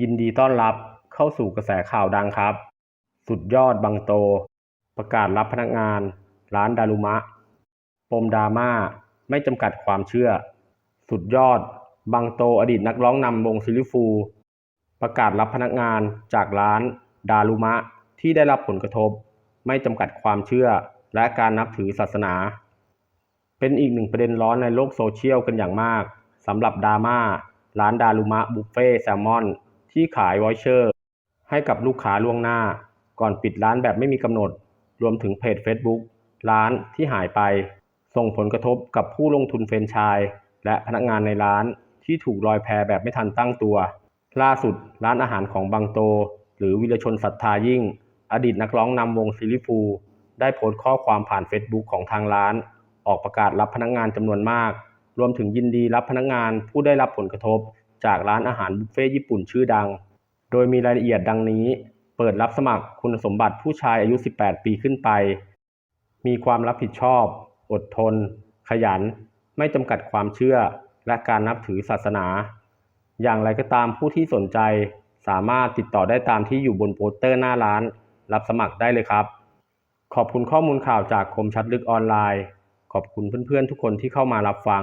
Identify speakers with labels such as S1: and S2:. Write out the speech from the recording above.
S1: ยินดีต้อนรับเข้าสู่กระแสข่าวดังครับ สุดยอดบังโต ประกาศรับพนักงาน ร้านดารุมะ ปมดราม่าไม่จำกัดความเชื่อ สุดยอดบังโตอดีตนักร้องนำวงซิลิฟู ประกาศรับพนักงานจากร้านดารุมะที่ได้รับผลกระทบ ไม่จำกัดความเชื่อ และการนับถือศาสนา เป็นอีกหนึ่งประเด็นร้อนในโลกโซเชียลกันอย่างมากสำหรับดราม่าร้านดารุมะบุฟเฟ่แซลมอน ที่ขายวอยเชอร์ ให้กับลูกค้าล่วงหน้า ก่อนปิดร้านแบบไม่มีกำหนด รวมถึงเพจ Facebook ร้านที่หายไป ส่งผลกระทบกับผู้ลงทุนเฟรนไชส์และพนักงานในร้านที่ถูกลอยแพแบบไม่ทันตั้งตัว ล่าสุดร้านอาหารของบังโต หรือวิรชนศรัทธายิ่ง อดีตนักร้องนำวงซิลิฟู ได้โพสต์ข้อความผ่าน Facebook ของทางร้าน ออกประกาศรับพนักงานจำนวนมาก รวมถึงยินดีรับพนักงานผู้ได้รับผลกระทบ จากร้านอาหารบุฟเฟ่ญี่ปุ่นชื่อดัง โดยมีรายละเอียดดังนี้ เปิดรับสมัครคุณสมบัติผู้ชายอายุ 18 ปีขึ้นไป มีความรับผิดชอบ อดทน ขยัน ไม่จำกัดความเชื่อ และการนับถือศาสนา อย่างไรก็ตามผู้ที่สนใจสามารถติดต่อได้ตามที่อยู่บนโปสเตอร์หน้าร้าน รับสมัครได้เลยครับ ขอบคุณข้อมูลข่าวจากคมชัดลึกออนไลน์ ขอบคุณเพื่อนๆทุกคนที่เข้ามารับฟัง